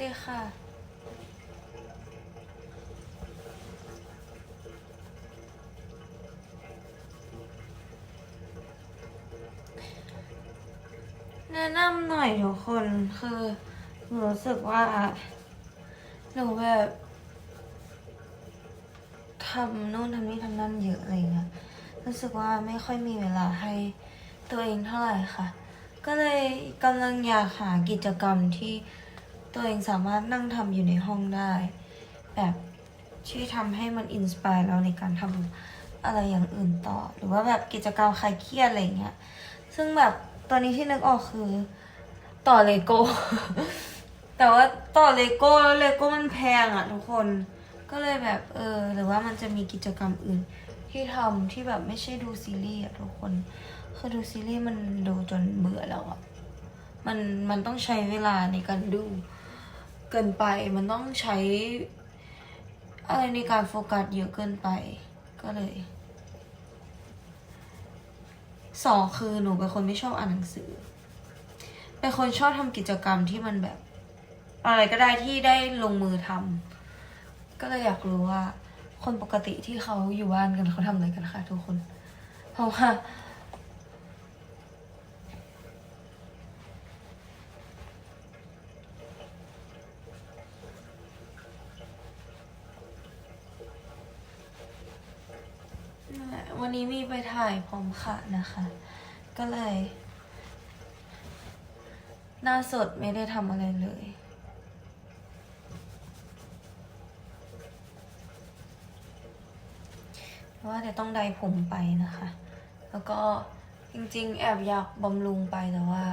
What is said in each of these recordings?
ดีค่ะ แนะนำหน่อยทุกคนคือหนูรู้สึกว่าหนูแบบทำนู่นทำนี่ทำนั่นเยอะอะไรเงี้ยรู้สึกว่าไม่ค่อยมีเวลาให้ตัวเองเท่าไหร่ค่ะ ก็เลยกำลังอยากหากิจกรรมที่ ตัวเองสามารถนั่งทำอยู่ในห้องได้ แบบที่ทำให้มันอินสปายเราในการทำอะไรอย่างอื่นต่อ หรือว่าแบบกิจกรรมคลายเครียดอะไรเงี้ย ซึ่งแบบตอนนี้ที่นึกออกคือต่อเลโก้ แต่ว่าต่อเลโก้แล้วเลโก้มันแพงอะทุกคน ก็เลยแบบเออหรือว่ามันจะมีกิจกรรมอื่น ที่ทำที่แบบไม่ใช่ดูซีรีส์อะทุกคน คือดูซีรีส์มันดูจนเบื่อแล้วอะมันมันต้องใช้เวลาในการดู กินไป มันต้องใช้ อะไรในการโฟกัสเยอะเกินไป ก็เลยสองคือหนูเป็นคนไม่ชอบอ่านหนังสือ เป็นคนชอบทำกิจกรรมที่มันแบบ อะไรก็ได้ที่ได้ลงมือทำก็เลยอยากรู้ว่า คนปกติที่เขาอยู่บ้านกันเขาทำอะไรกันคะทุกคน เพราะว่า นั่นแหละวันนี้ มีไปถ่ายพร้อมค่ะนะคะ ก็เลย หน้าสดไม่ได้ทำอะไรเลยเพราะว่าเดี๋ยวต้องไดผมไปนะคะ แล้วก็จริงๆ แอบอยากบำรุงไปแต่ว่า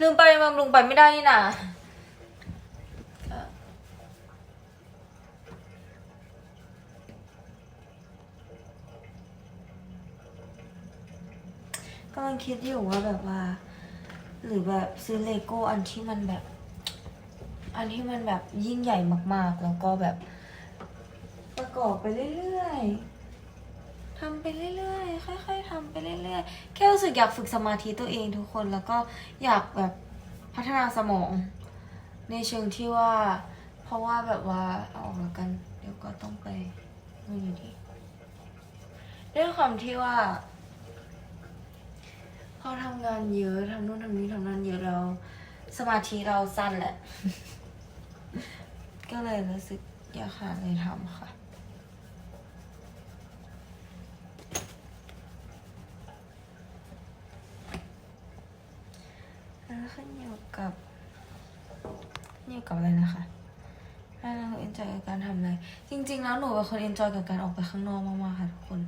ลืมไปบำรุงไปไม่ได้นี่นะ กำลังคิดอยู่ว่าแบบว่า หรือแบบซื้อเลโก้อันที่มันแบบ อันที่มันแบบยิ่งใหญ่มากๆ แล้วก็แบบ ประกอบไปเรื่อยๆทำไปเรื่อยๆค่อยๆทำไปเรื่อยๆแค่รู้สึกอยากฝึกสมาธิตัวเองทุกคนแล้วก็อยากแบบพัฒนาสมอง ในเชิงที่ว่า เพราะว่าแบบว่าเอาออกมากัน เดี๋ยวก็ต้องไปนู่นอยู่ดีด้วยความที่ว่า พอทำงานเยอะทำนู่นทำนี้ทำนั่นเยอะแล้วสมาธิเราสั้นแหละ ก็เลยรู้สึกอยากหาอะไรทำค่ะแล้วขึ้นอยู่กับขึ้นอยู่กับอะไรนะคะถ้าเราเอนจอยกับการทำอะไร จริง ๆ แล้วหนูเป็นคนเอนจอยกับการออกไปข้างนอกมากๆค่ะทุกคน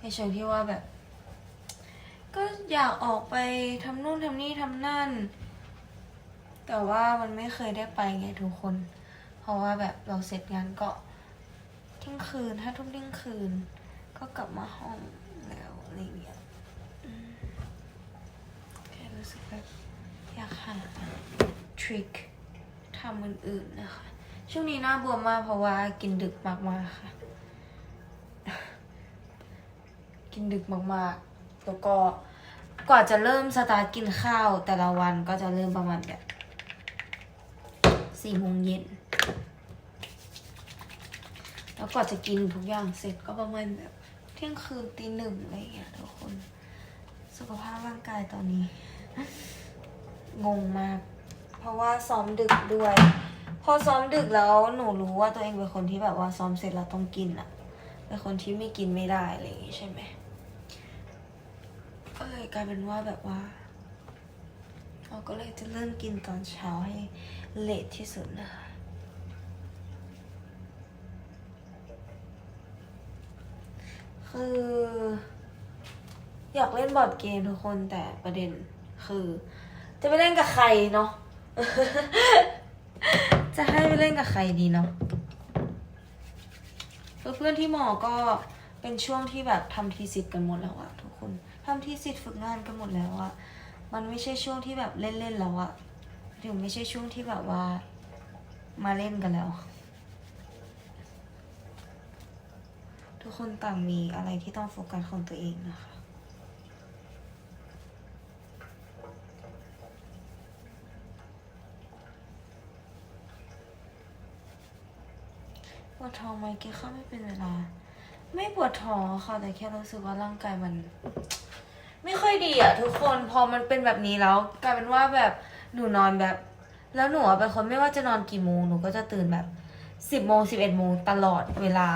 ในเชิงที่ว่าแบบ อยากออกไปทำนู่นทำนี่ทำนั่น แต่ว่ามันไม่เคยได้ไปไงทุกคน เพราะว่าแบบเราเสร็จงานก็เที่ยงคืนถ้าทุ่มเที่ยงคืน ก็กลับมาห้องแล้วอะไรเงี้ยแค่รู้สึกแบบอยากหาทริคทำอื่นๆนะคะ ช่วงนี้หน้าบวมมากเพราะว่ากินดึกมากๆค่ะ กินดึกมากๆ แล้วก็ กว่าจะเริ่มสตาร์ทกินข้าวแต่ละวันก็จะเริ่มประมาณแบบสี่โมงเย็นแล้วกว่าจะกินทุกอย่างเสร็จก็ประมาณแบบเที่ยงคืนตีหนึ่งอะไรอย่างเงี้ยทุกคน สุขภาพร่างกายตอนนี้ งงมาก เพราะว่าซ้อมดึกด้วย พอซ้อมดึกแล้วหนูรู้ว่าตัวเองเป็นคนที่แบบว่าซ้อมเสร็จแล้วต้องกินอะเป็นคนที่ไม่กินไม่ได้อะไรอย่างงี้ใช่ไหม ก็เลยกลายเป็นว่าแบบว่า เราก็เลยจะเริ่มกินตอนเช้าให้เลทที่สุดนะคะคือ อยากเล่นบอร์ดเกมทุกคนแต่ประเด็นคือ จะไปเล่นกับใครเนาะจะให้ไปเล่นกับใครดีเนาะเพื่อนที่หมอก็เป็นช่วงที่แบบทำทีสิทธ์กันหมดแล้วอะทุกคน ทำที่สิทธิ์ฝึกงานกันหมดแล้วอะมันไม่ใช่ช่วงที่แบบเล่นๆแล้วอะถึงไม่ใช่ช่วงที่แบบว่า มาเล่นกันแล้ว ทุกคนต่างมีอะไรที่ต้องโฟกัสของตัวเองนะคะปวดท้องไหมกินข้าวไม่เป็นเวลา ไม่ปวดท้องค่ะแต่แค่รู้สึกว่าร่างกายมัน ไม่ค่อยดีอะทุกคนพอมันเป็นแบบนี้แล้วกลายเป็นว่าแบบหนูนอนแบบ แล้วหนูอะเป็นคนไม่ว่าจะนอนกี่โมงหนูก็จะตื่นแบบสิบโมงสิบเอ็ดโมงตลอดเวลา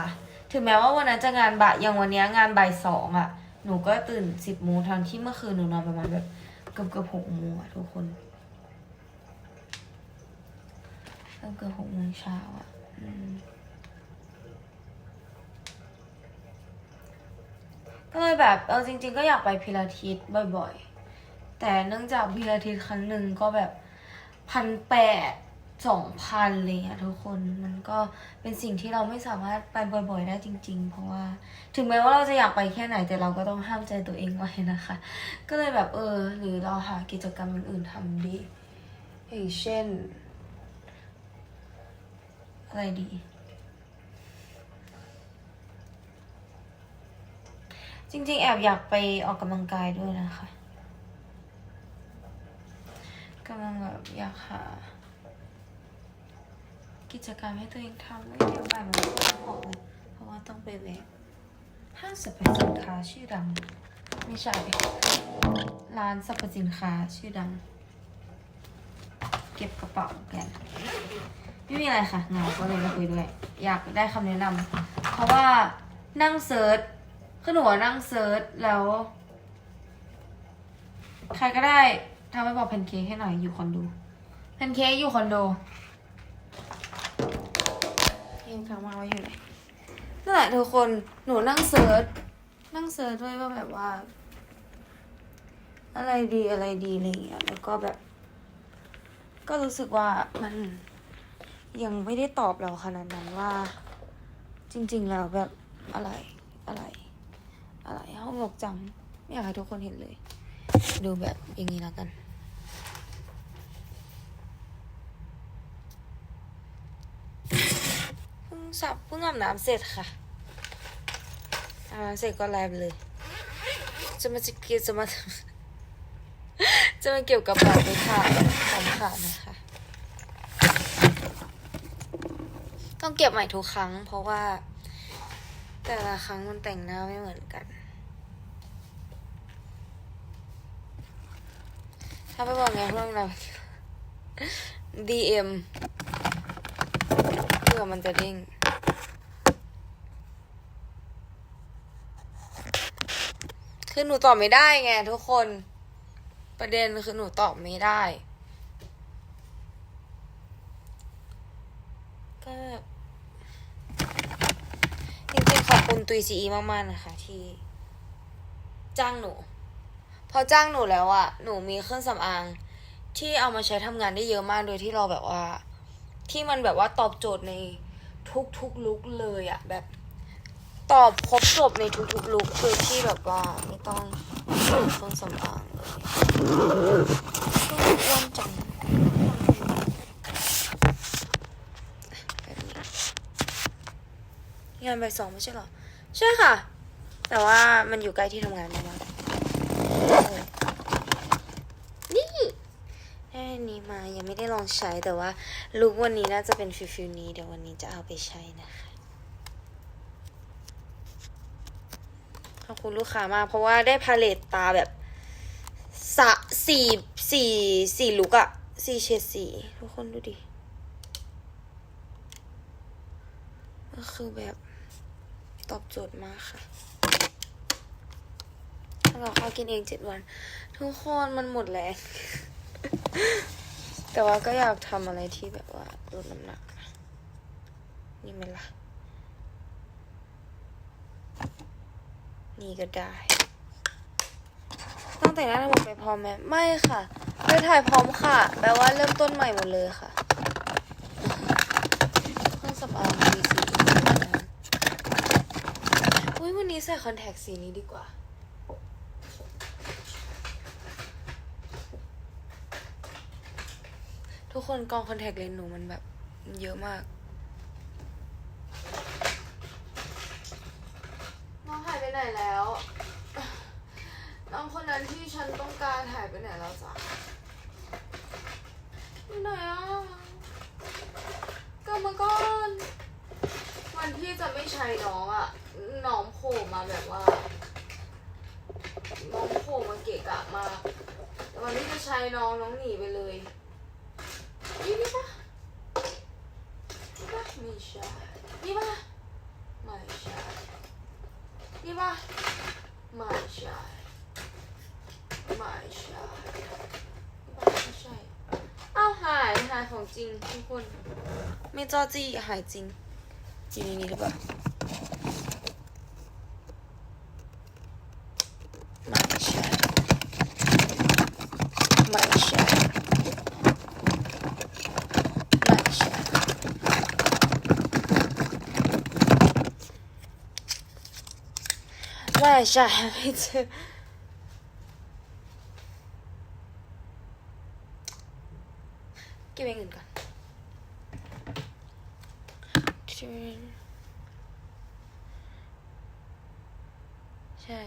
ถึงแม้ว่าวันนั้นจะงานบ่ายอย่างวันนี้งานบ่ายสองอะหนูก็ตื่นสิบโมงทั้งที่เมื่อคืนหนูนอนประมาณแบบเกือบเกือบหกโมงอะทุกคนเกือบเกือบหกโมงเช้าอะอืม ก็เลยแบบเออจริง ๆ ก็อยากไปพิลาทิสบ่อยๆ แต่เนื่องจากพิลาทิสครั้งหนึ่งก็แบบพันแปดสองพันเลยอะทุกคนมันก็เป็นสิ่งที่เราไม่สามารถไปบ่อยๆได้จริง ๆ เพราะว่าถึงแม้ว่าเราจะอยากไปแค่ไหนแต่เราก็ต้องห้ามใจตัวเองไว้นะคะ ก็เลยแบบเออ หรือเราหากิจกรรมอื่นๆทำดีอย่างเช่น อะไรดี จริงๆ แอบอยากไปออกกำลังกายด้วยนะคะกำลังแบบอยากหากิจกรรมให้ตัวเองทำไม่เดี๋ยวบ่ายโมงก็ออกเลยเพราะว่าต้องไปแวะห้างสรรพสินค้าชื่อดัง ไม่ใช่ ร้านสรรพสินค้าชื่อดัง เก็บกระเป๋ากันไม่มีอะไรค่ะเหงาก็เลยมาคุยด้วย อยากได้คำแนะนำเพราะว่านั่งเซิร์ช คือหนูนั่งเซิร์ชแล้ว ใครก็ได้ทำให้บอกแพนเค้กให้หน่อยอยู่คอนโดแพนเค้กอยู่คอนโดเองถามมาว่าอยู่ไหนนั่นแหละทุกคนหนูนั่งเซิร์ชนั่งเซิร์ชด้วยว่าแบบว่า อะไรดีอะไรดีอะไรอย่างเงี้ยแล้วก็แบบ ก็รู้สึกว่ามันยังไม่ได้ตอบเราขนาดนั้นว่า จริง ๆ แล้วแบบอะไรอะไร อะไรห้องรกจัง ไม่อยากให้ทุกคนเห็นเลย ดูแบบอย่างนี้แล้วกัน เพิ่งสับเพิ่งอาบน้ำเสร็จค่ะอาบน้ำเสร็จก็ไลฟ์เลย จะมาจะเกี่ยวจะมา จะมาเกี่ยวกับแบบไปถ่ายของขาดนะคะ ต้องเก็บใหม่ทุกครั้ง เพราะว่า แต่ละครั้งมันแต่งหน้าไม่เหมือนกัน ถ้าไปบอกไงเรื่องเรา DM เพื่อมันจะเด้งคือหนูตอบไม่ได้ไงทุกคน ประเด็นคือหนูตอบไม่ได้ก็จริงๆขอบคุณตุยซีอีมากๆนะคะที่ จ้างหนู พอจ้างหนูแล้วอะหนูมีเครื่องสำอาง ที่เอามาใช้ทำงานได้เยอะมากโดยที่เราแบบว่า ที่มันแบบว่าตอบโจทย์ในทุกๆลุกเลยอะแบบตอบครบจบในทุกๆลุกโดยที่แบบว่าไม่ต้องซื้เครื่องสำอางเลยวงนี้อ้วนจังงานใบสองไม่ใช่หรอ ใช่ค่ะ แต่ว่ามันอยู่ใกล้ที่ทำงานมากๆนี่ได้ อันนี้มายังไม่ได้ลองใช้แต่ว่าลุกวันนี้น่าจะเป็นฟิลฟิลนี้เดี๋ยววันนี้จะเอาไปใช้นะคะขอบคุณลูกค้ามากเพราะว่าได้พาเลตตาแบบสะสี่สี่สี่ลุกอะสี่เฉดสีทุกคนดูดิก็คือแบบตอบโจทย์มากค่ะถ้าเราข้าวกินเองเจ็ดวัน ทุกคนมันหมดแรง แต่ว่าก็อยากทำอะไรที่แบบว่าลดน้ำหนักนะนี่ไหมล่ะ นี่ก็ได้ ตั้งแต่งหน้าทำผมไปพร้อมไหมไม่ค่ะไปถ่ายพร้อมค่ะ แปลว่าเริ่มต้นใหม่หมดเลยค่ะเครื่องสำอางดีสีอุ้ยวันนี้ใส่คอนแทคสีนี้ดีกว่า ทุกคนกองคอนแทคเลนส์หนูมันแบบเยอะมากน้องหายไปไหนแล้ว น้องคนนั้นที่ฉันต้องการหายไปไหนแล้วจ๊ะอยู่ไหนอะกลับมาก่อนวันช้น้องอะน้องโผล่มาแบบว่า น้องโผล่มาเกะกะมากแต่วันที่จะใช้น้องน้องหนีนี่ปะนี่ปะไม่ใช่นี่ปะไม่ใช่นี่ปะไม่ใช่ไม่ใช่นี่ปะไม่ใช่อ้าวหายหายของจ ริงทุกคน ไม่จ้อจี้หายจริงจริงนี่หรือเปล่าไม่ใช่ไม่ใช่ไม่ใช่ไม่ใช่ไม่เจอเก็บเงินก่อน ใช่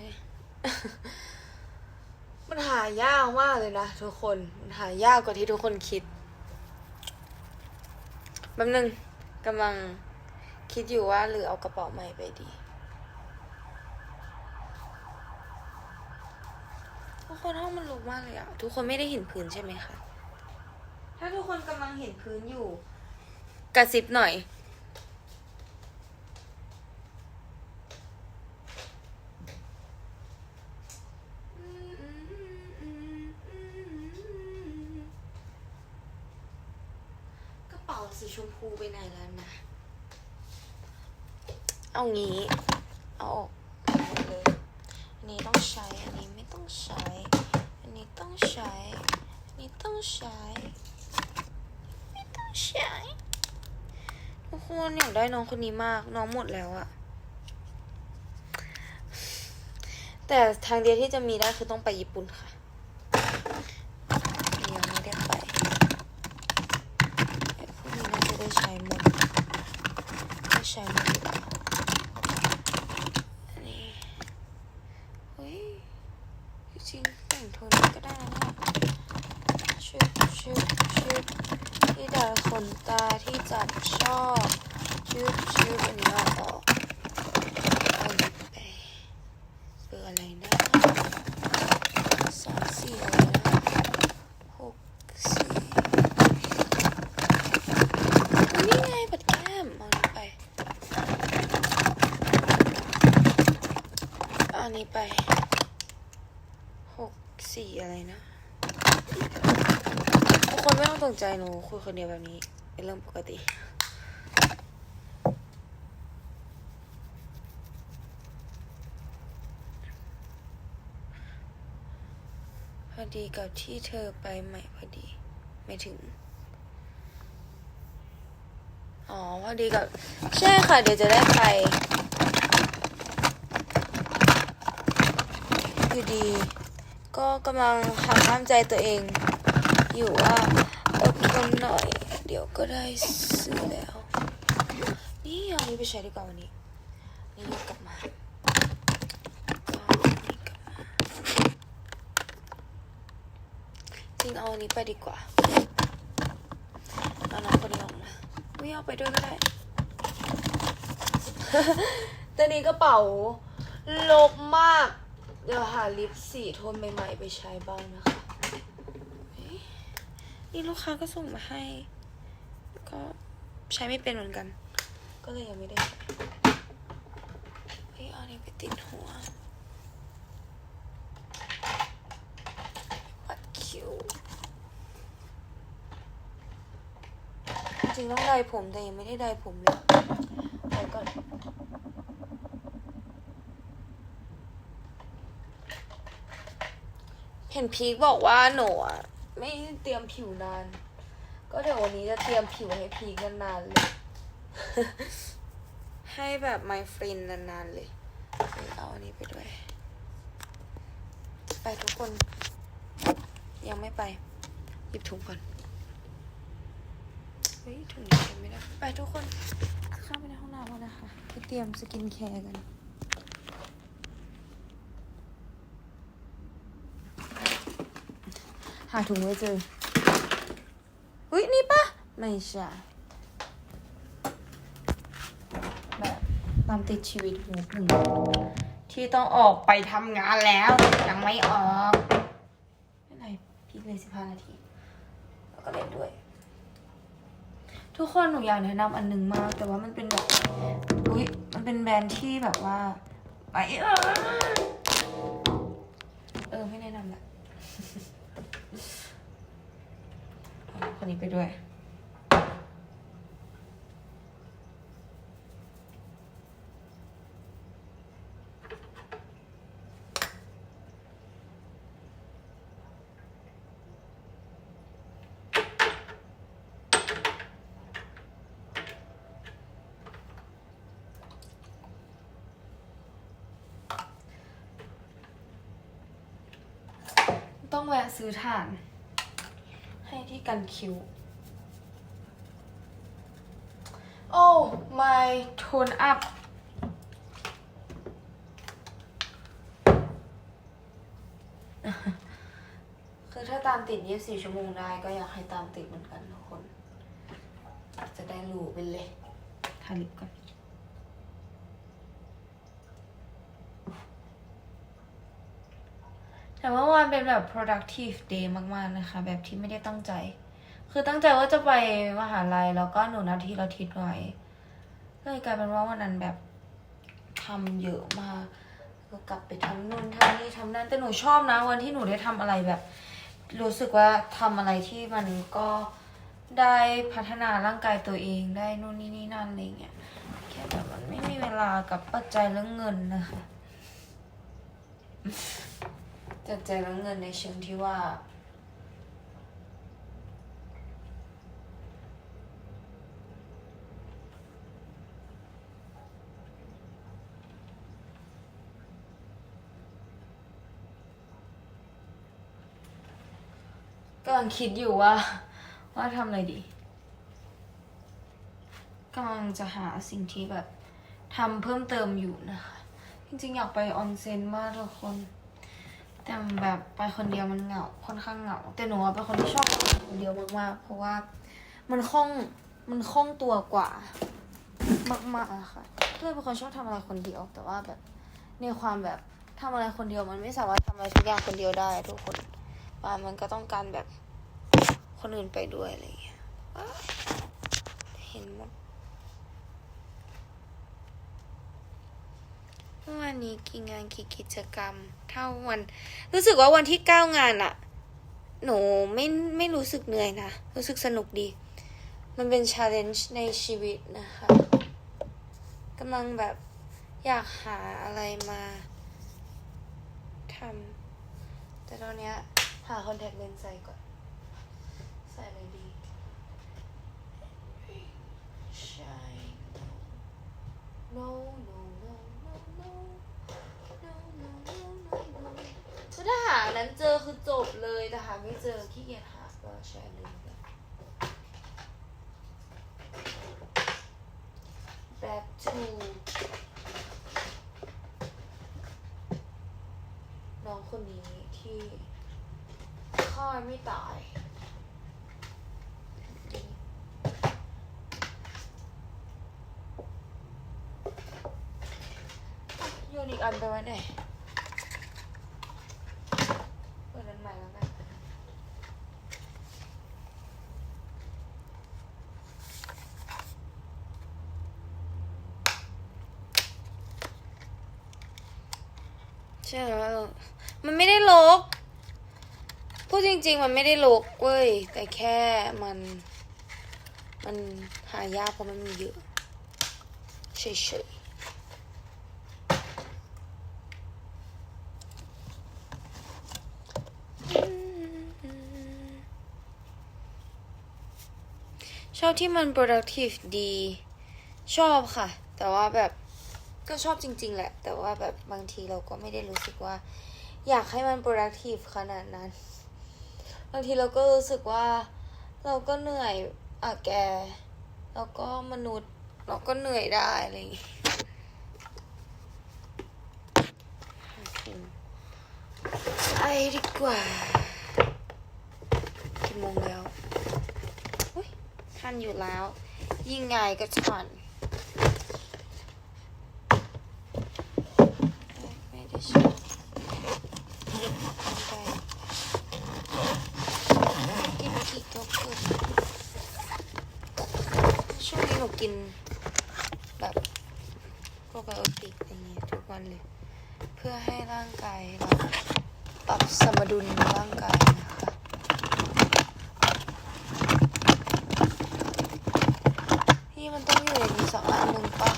มันหายากมากเลยนะทุกคน มันหายากกว่าที่ทุกคนคิดแป๊บนึงกำลังคิดอยู่ว่าหรือเอากระเป๋าใหม่ไปดีทุกคนห้องมันรกมากเลยอะทุกคนไม่ได้เห็นพื้นใช่ไหมคะ ถ้าทุกคนกำลังเห็นพื้นอยู่ กระซิบหน่อย กระเป๋า สีชมพูไปไหนแล้วนะ เอางี้ เอาออกหมดเลยอันนี้ต้องใช้ อันนี้ไม่ต้องใช้ อันนี้ต้องใช้ อันนี้ต้องใช้ ไม่ต้องใช้ทุกคนอยากได้น้องคนนี้มาก น้องหมดแล้วอะแต่ทางเดียวที่จะมีได้คือต้องไปญี่ปุ่นค่ะ ยังไม่ได้ไปไอ้พวกนี้น่าจะได้ใช้หมดได้ใช้หมดอยู่แล้วอันนี้เฮ้ยจริงๆแต่งโทนนี้ก็ได้นะเนี่ยชุดชุดชุดที่ดาขนตาที่จับชอบชุดชุดอันนี้เอาออกเอาหยิบไปเบอร์อะไรนะสองสี่อะไรนะ หกสี่นี่ไงปัดแก้มเอาอันนี้ไปเอาอันนี้ไปหกสี่อะไรนะ ทุกคนไม่ต้องตกใจหนูคุยคนเดียวแบบนี้เป็นเรื่องปกติพอดีกับที่เธอไปใหม่พอดี ไม่ถึง อ๋อ พอดีกับ ใช่ค่ะ เดี๋ยวจะได้ไป อยู่ดี ก็กำลังหักห้ามใจตัวเอง อยู่ว่า อดทนหน่อย เดี๋ยวก็ได้ซื้อแล้ว นี่เอาอันนี้ไปใช้ดีกว่าวันนี้ นี่ยกกลับมาก็จริงเอาอันนี้ไปดีกว่า เอาน้องคนนี้ออกมาไม่เอาไปด้วยก็ได้ แต่นี้กระเป๋าลบมาก เดี๋ยวหาลิปสีโทนใหม่ๆไปใช้บ้างนะคะ นี่ลูกค้าก็ส่งมาให้ ก็ใช้ไม่เป็นเหมือนกัน ก็เลยยังไม่ได้เฮ้ยเอาอันนี้ไปติดหัว ปัดคิ้ว จริงต้องได้ผมแต่ยังไม่ได้ได้ผมเลยเดี๋ยวก่อนเห็นพีคบอกว่าหนูอะ ไม่เตรียมผิวนาน ก็เดี๋ยววันนี้จะเตรียมผิวให้พีคนานๆเลย ให้แบบไมฟรินนานๆเลย เอาอันนี้ไปด้วย ไปทุกคน ยังไม่ไปหยิบถุงก่อน เฮ้ยถุงนี้ใช้ไม่ได้ ไปทุกคน เข้าไปในห้องน้ำแล้วนะคะ ไปเตรียมสกินแคร์กัน หาถุงไม่เจอเฮ้ยนี่ปะไม่ใช่แบบตามติดชีวิตหูหนึ่งที่ต้องออกไปทำงานแล้วยังไม่ออกไม่เป็นไรพีคเลยสิบห้านาที แล้วก็เล่นด้วย ทุกคนหนูอยากแนะนำอันหนึงมาก แต่ว่ามันเป็นแบบอุ้ยมันเป็นแบรนด์ที่แบบว่าไปเออเออไม่แนะนำละ อาคนนี้ไปด้วย ต้องแวะซื้อถ่าน ที่กันคิวโอ้ my tone up คือถ้าตามติด 24 ชั่วโมงได้ก็อยากให้ตามติดเหมือนกันทุกคน จะได้รู้ไปเลยทาลิปก่อน แต่ว่าวันเป็นแบบ productive day มากๆนะคะ แบบที่ไม่ได้ตั้งใจ คือตั้งใจว่าจะไปมหาลัยแล้วก็หนูนาทีละทิศไว้เลยกลายเป็นว่าวันนั้นแบบทำเยอะมากก็กลับไปทำนู่นทำนี่ทำนั่นแต่หนูชอบนะ วันที่หนูได้ทำอะไรแบบ รู้สึกว่าทำอะไรที่มันก็ได้พัฒนาร่างกายตัวเองได้นู่นนี่นี่นั่นอะไรเงี้ยแค่แบบมันไม่มีเวลากับปัจจัยเรื่องเงินนะคะ จัดใจแล้วเงินในเชิงที่ว่า กำลังคิดอยู่ว่า ว่าทำอะไรดีกำลังจะหาสิ่งที่แบบทำเพิ่มเติมอยู่นะคะ จริงๆ อยากไปออนเซ็นมากทุกคน แต่แบบไปคนเดียวมันเหงาค่อนข้างเหงา แต่หนูเป็นคนที่ชอบคนเดียวมากๆ เพราะว่ามันคล่องมันคล่องตัวกว่า มากๆอะค่ะก็เลยเป็นคนชอบทำอะไรคนเดียว แต่ว่าแบบในความแบบทำอะไรคนเดียวมันไม่สามารถทำอะไรทุกอย่างคนเดียวได้ ทุกคนว่ามันก็ต้องการแบบคนอื่นไปด้วยอะไรอย่างเงี้ยเห็นหมด เมื่อ วานนี้กี่งานกี่กิจกรรม เท่าวัน รู้สึกว่าวันที่เก้างานอะหนูไม่ไม่รู้สึกเหนื่อยนะ รู้สึกสนุกดี มันเป็นชาเลนจ์ในชีวิตนะคะกำลังแบบอยากหาอะไรมาทำแต่ตอนเนี้ยหาคอนแทคเลนส์ใส่ก่อน ใส่อะไรดีใช่ no no no no no no no no คือถ้าหาอั นั้นเจอคือจบเลยแต่หาไม่เจอขี้เกียจหาก็แชร์ลิงก์ไป back to น้องคนนี้ที่ฆ่าไม่ตายโยนอีกอันไปไว้ไหนเปิดอันใหม่แล้วกันใช่แล้วมันไม่ได้ลกพูดจริง ๆ มันไม่ได้ลกเว้ย แต่แค่มัน มันหายากเพราะมันมีเยอะเฉยๆชอบที่มัน productive ดี ชอบค่ะ แต่ว่าแบบ ก็ชอบจริง ๆ แหละ แต่ว่าแบบบางทีเราก็ไม่ได้รู้สึกว่า อยากให้มัน productive ขนาดนั้น บางทีเราก็รู้สึกว่าเราก็เหนื่อยอะแก แล้วก็มนุษย์เราก็เหนื่อยได้อะไรอย่างงี้ไปดีกว่ากี่โมงแล้วทันอยู่แล้ว ยิ่งไงก็ทัน กินแบบพวกไบโอติกอะไรเงี้ยทุกวันเลย เพื่อให้ร่างกายเราปรับสม ดุลร่างกายนะคะนี่มันต้องอยู่ในนี้สักอันหนึ่งปะ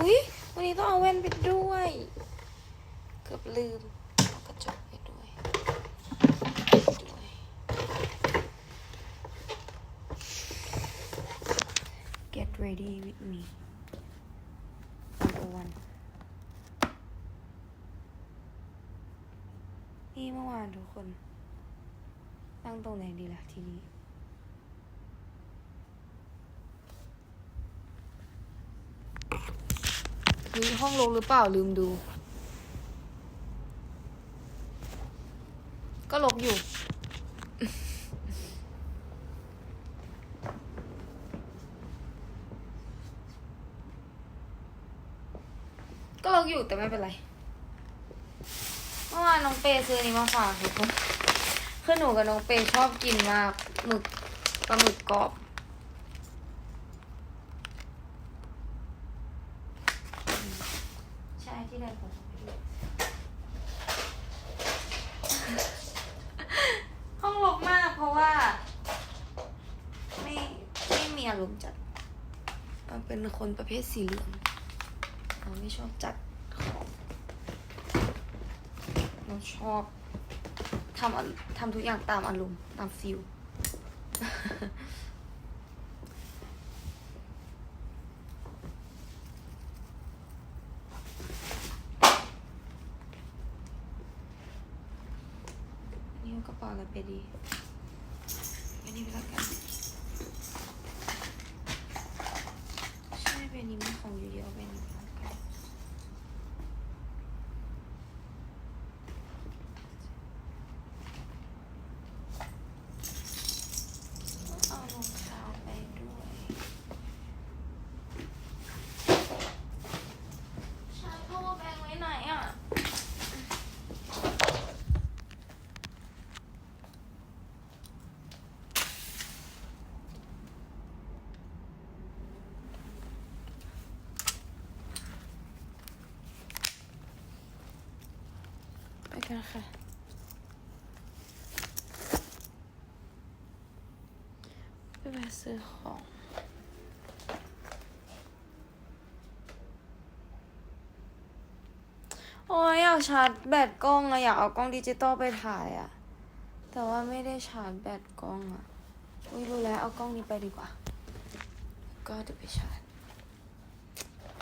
อุ้ยวันนี้ต้องเอาแว่นไปด้วย เกือบลืมเอากระจกไปด้วยด้วย Get ready with me number one นี่เมื่อวานทุกคน ตั้งตรงไหนดีล่ะ ทีนี้ มีห้องลงหรือเปล่าลืมดู ก็ลบอยู่ ก็ลบอยู่แต่ไม่เป็นไร เมื่อวานน้องเปซื้อนนี้มาฝากทุกคน คือหนูกับน้องเปชอบกินมากหมึกปลาหมึกกรอบ ใช่ที่ได้ผลไปด้วยห้องรกมากเพราะว่า ไม่ไม่มีอารมณ์จัดเราเป็นคนประเภทสีเหลืองเราไม่ชอบจัดของเราชอบ ทำอะทำทุกอย่างตามอารมณ์ตามฟิลนี่เอากระเป๋าอะไรไปดีอันนี้ไปแล้วกัน ใช่เป็นนี้มันของอยู่เดียวเป็นนี้ไปแล้วกันเอารองเท้าไปด้วยชาร์จ power bank ไว้ไหนอะ ไปกันค่ะไปแวะซื้อของโอ้ยอยากชาร์จแบตกล้องอะอยากเอากล้องดิจิตอลไปถ่ายอะแต่ว่าไม่ได้ชาร์จแบตกล้องอะอุ้ยรู้แล้วเอากล้องนี้ไปดีกว่า ก็เดี๋ยวไปชาร์จ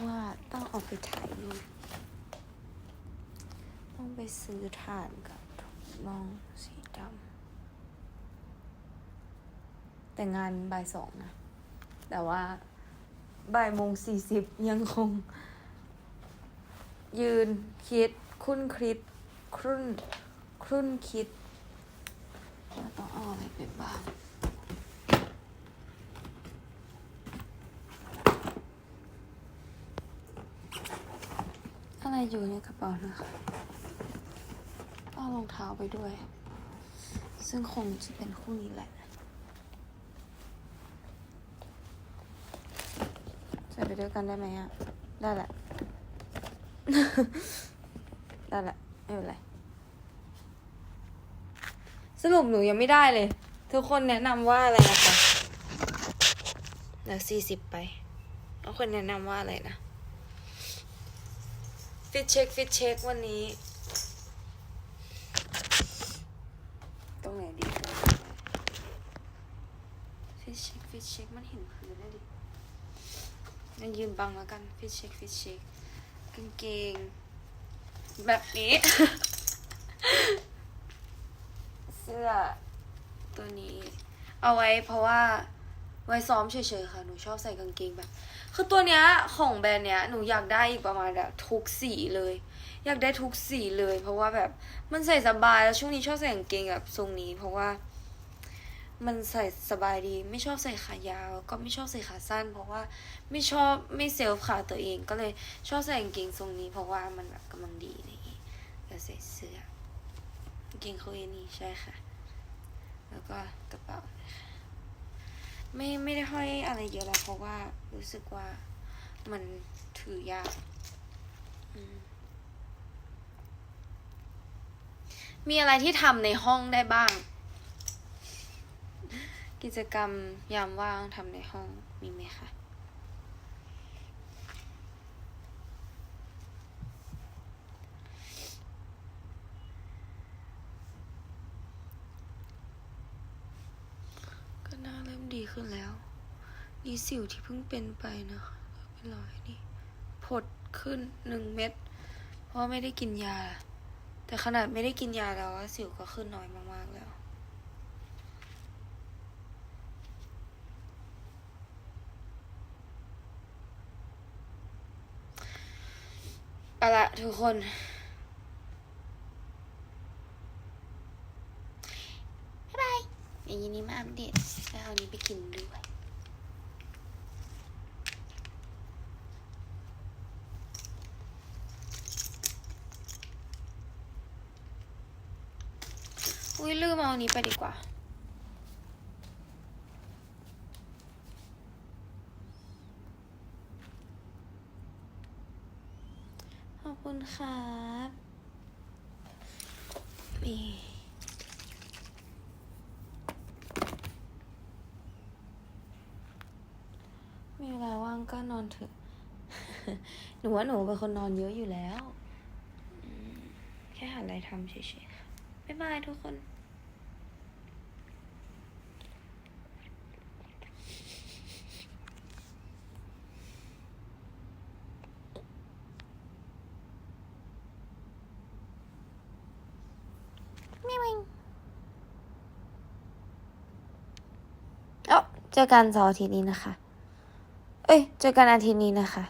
ว่าต้องออกไปถ่ายรูป ต้องไปซื้อถ่านกับถุงน่องสีดำแต่งานบ่ายสองนะ แต่ว่าบ่ายโมงสี่สิบยังคง ยืนคิดคุ้นคิดครุ่นครุ่นคิดว่าต้องเอาอะไรไปบ้างอะไรอยู่ในกระเป๋านะคะ เอารองเท้าไปด้วย ซึ่งคงจะเป็นคู่นี้แหละ ใส่ไปด้วยกันได้ไหมอะ ได้แหละ ได้แหละ ไม่เป็นไร สรุปหนูยังไม่ได้เลย ทุกคนแนะนำว่าอะไรนะคะเหลือสี่สิบไปทุกคนแนะนำว่าอะไรนะ ฟิตเช็ค ฟิตเช็ควันนี้ รงไหนดีฟิตเช็คฟิตเช็คมันเห็นพื้นได้ดิงั้นยืนบังแล้วกันฟิตเช็คฟิตเช็คกางเกง แบบนี้ เสื้อตัวนี้ เอาไว้เพราะว่าไว้ซ้อมเฉยๆค่ะ หนูชอบใส่กางเกงแบบ คือตัวเนี้ยของแบรนด์เนี้ย หนูอยากได้อีกประมาณแบบทุกสีเลย อยากได้ทุกสีเลย เพราะว่าแบบมันใส่สบายแล้วช่วงนี้ชอบใส่กางเกงแบบทรงนี้ เพราะว่า มันใส่สบายดี ไม่ชอบใส่ขายาว ก็ไม่ชอบใส่ขาสั้น เพราะว่าไม่ชอบไม่เซลฟ์ขาตัวเองก็เลยชอบใส่กางเกงทรงนี้ เพราะว่ามันแบบกำลังดีอะไรอย่างงี้แล้วใส่เสื้อกางเกงเขาเอนี่ใช่ค่ะ แล้วก็กระเป๋านะคะไม่ไม่ได้ห้อยอะไรเยอะแล้วเพราะว่ารู้สึกว่ามันถือยากอืม มีอะไรที่ทำในห้องได้บ้าง กิจกรรมยามว่างทำในห้องมีไหมคะก็น้าเริ่มดีขึ้นแล้ว นี่สิวที่เพิ่งเป็นไปนะคะเป็นรอยนี่ผดขึ้นหนึ่งเม็ด เพราะไม่ได้กินยา แต่ขนาดไม่ได้กินยาแล้วสิวก็ขึ้นน้อยมากๆแล้ว เอาละทุกคน บ๊ายบายอย่างนี้มาอัปเดตแล้วเอานี้ไปกินด้วย อุ้ย ลืมเอาอันนี้ไปดีกว่า ขอบคุณครับนี่มีเวลาว่างก็นอนเถอะ หนูว่าหนูเป็นคนนอนเยอะอยู่แล้ว แค่หาอะไรทำเฉยๆค่ะบ๊ายบายทุกคน มิวิง เจอกันเสาร์อาทิตย์นี้นะคะ เอ้ย เจอกันอาทิตย์นี้นะคะ